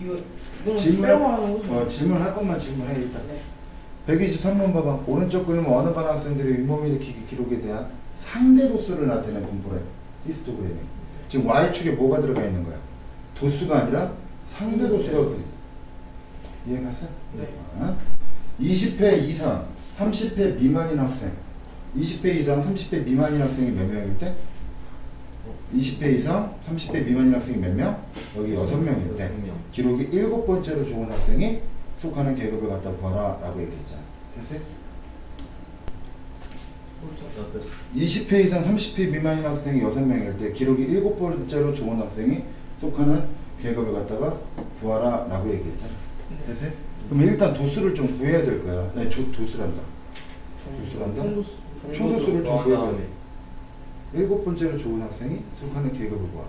이거 이거는 질문 빼고 하는 거죠? 어, 질문할 것만 질문해 일단. 네. 123번 봐봐. 오른쪽 그림은 어느 반 학생들의 윗몸 일으키기 기록에 대한 상대 도수를 나타낸 분포래. 히스토그램이. 지금 Y축에 뭐가 들어가 있는 거야? 도수가 아니라 상대 도수가 그- 이해 갔어? 네. 어? 20회 이상, 30회 미만인 학생. 20회 이상, 30회 미만인 학생이 몇 명일 때? 20회 이상, 30회 미만인 학생이 몇 명? 여기 6명일 때. 기록이 일곱 번째로 좋은 학생이 속하는 계급을 갖다 구하라 라고 얘기했잖아. 됐어요? 그렇죠. 20회 이상 30회 미만인 학생이 6명일 때 기록이 일곱 번째로 좋은 학생이 속하는 계급을 갖다가 구하라 라고 얘기했잖아. 네. 됐어요? 그럼 일단 도수를 좀 구해야 될 거야. 네, 조, 도수란다. 도수란다? 총도수. 총도수를 좀 구해야. 돼. 일곱 번째로 좋은 학생이 속하는 계급을 구하라.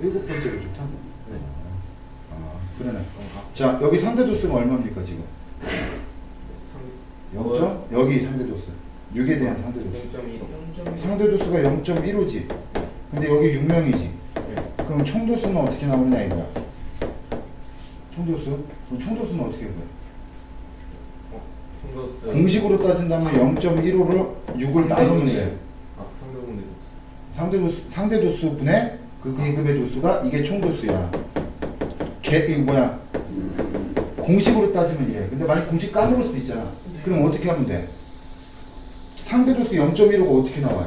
일곱 번째로 좋다? 네. 아, 그러네. 그런가? 자, 여기 상대 도수가 얼마입니까, 지금? 삼- 0점? 여기 상대 도수. 6에 대한 상대 도수. 0.1호. 0.1. 상대 도수가 0.15지. 근데 여기 6명이지. 네. 그럼 총 도수는 어떻게 나오느냐 이거야. 총 도수? 그럼 총 도수는 어떻게 돼? 어, 총도수. 공식으로 따진다면 0.15를 6을 나누면 돼. 상대 도수 상대 도수 분의 그 계급의 도수가 이게 총 도수야. 개 이거 뭐야? 공식으로 따지면 이래. 근데 만약 공식 까먹을 수도 있잖아. 그럼 어떻게 하면 돼? 상대 도수 0.15가 어떻게 나와요?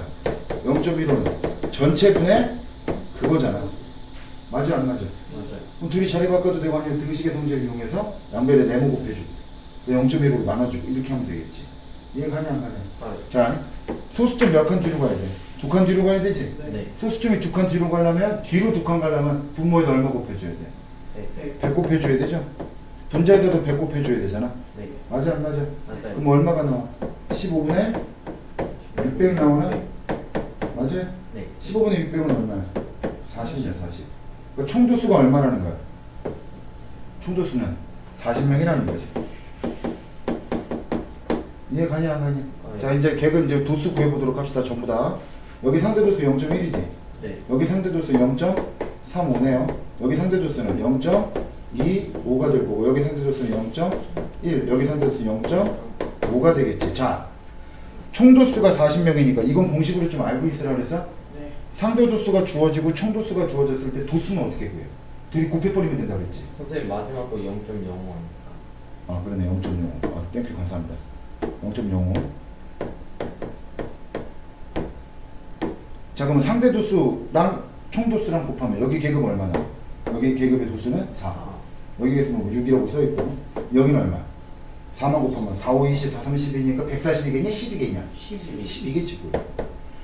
0.15는 전체 분의 그거잖아. 맞아 안 맞아? 맞아요. 그럼 둘이 자리 바꿔도 되고 아니면 등식의 성질을 이용해서 양변에 네모 곱해주고 0.15로 나눠주고 이렇게 하면 되겠지. 이해가냐 안 가냐? 아, 자 소수점 몇 칸 뒤로 가야 돼? 두 칸 뒤로 가야 되지? 네. 소수점이 두 칸 뒤로 가려면 뒤로 두 칸 가려면 분모에다 얼마 곱해줘야 돼? 네. 100 곱해줘야 되죠? 분자에다도 100 곱해줘야 되잖아? 네. 맞아 안 맞아? 맞아요. 그럼 얼마가 나와? 15분의 600 나오나? 맞아요? 네. 15분의 600은 얼마야? 40이죠 40 그러니까 총도수가 얼마라는 거야? 총도수는 40명이라는 거지 이해 가냐 안 가냐? 네. 자 이제 계급 이제 도수 구해보도록 합시다 전부 다 여기 상대도수 0.1이지 네. 여기 상대도수 0.35네요 여기 상대도수는 0.25가 될 거고 여기 상대도수는 0.1 여기 상대도수 0.5가 되겠지 자 총도수가 40명이니까 이건 공식으로 좀 알고 있으라 그랬어? 네. 상대도수가 주어지고 총도수가 주어졌을 때 도수는 어떻게 구해요? 둘이 곱해버리면 된다 그랬지 선생님 마지막 거 0.05니까. 아 그러네 0.05 아, 땡큐 감사합니다 0.05 자 그럼 상대 도수랑 총 도수랑 곱하면 여기 계급 얼마나? 여기 계급의 도수는 4 아, 여기에서 뭐 6이라고 써있고 여기는 얼마? 4만 곱하면 4, 5, 20, 4, 3, 10이니까 140이겠냐? 10이겠냐? 12. 10이겠지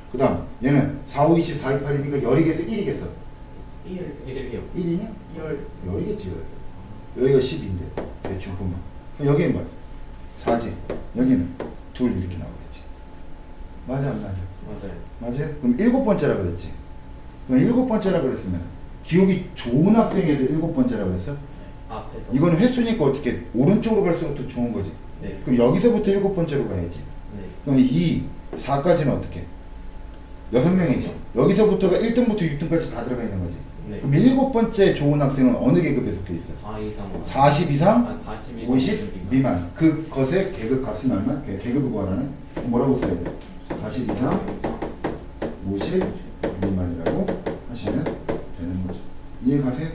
그 다음 얘는 4, 5, 20, 4, 2, 8이니까 열이겠어? 1이겠어? 1. 1일이요. 1이냐? 10. 열이겠지 열 여기가 10인데 대충 보면 그럼 여기는 뭐야? 4지 여기는 둘 이렇게 나오겠지 맞아 안 맞아? 맞아요. 맞아요? 그럼 일곱 번째라 그랬지 그럼 일곱 번째라 그랬으면 기억이 좋은 학생에서 일곱 번째라 그랬어? 앞에서. 이거는 횟수니까 어떻게 오른쪽으로 갈수록 더 좋은 거지 네. 그럼 여기서부터 일곱 번째로 가야지 네. 그럼 2, 4까지는 어떻게? 여섯 명이지 여기서부터가 1등부터 6등까지 다 들어가 있는 거지 네. 그럼 일곱 번째 좋은 학생은 어느 계급에 속해 있어? 4 이상. 40 이상? 아, 40 이상. 50 미만 그 것의 계급 값은 얼마? 계- 계급을 구하라는 뭐라고 써야 돼? 40 이상 50 미만이라고 하시면 되는 거죠 이해 가세요?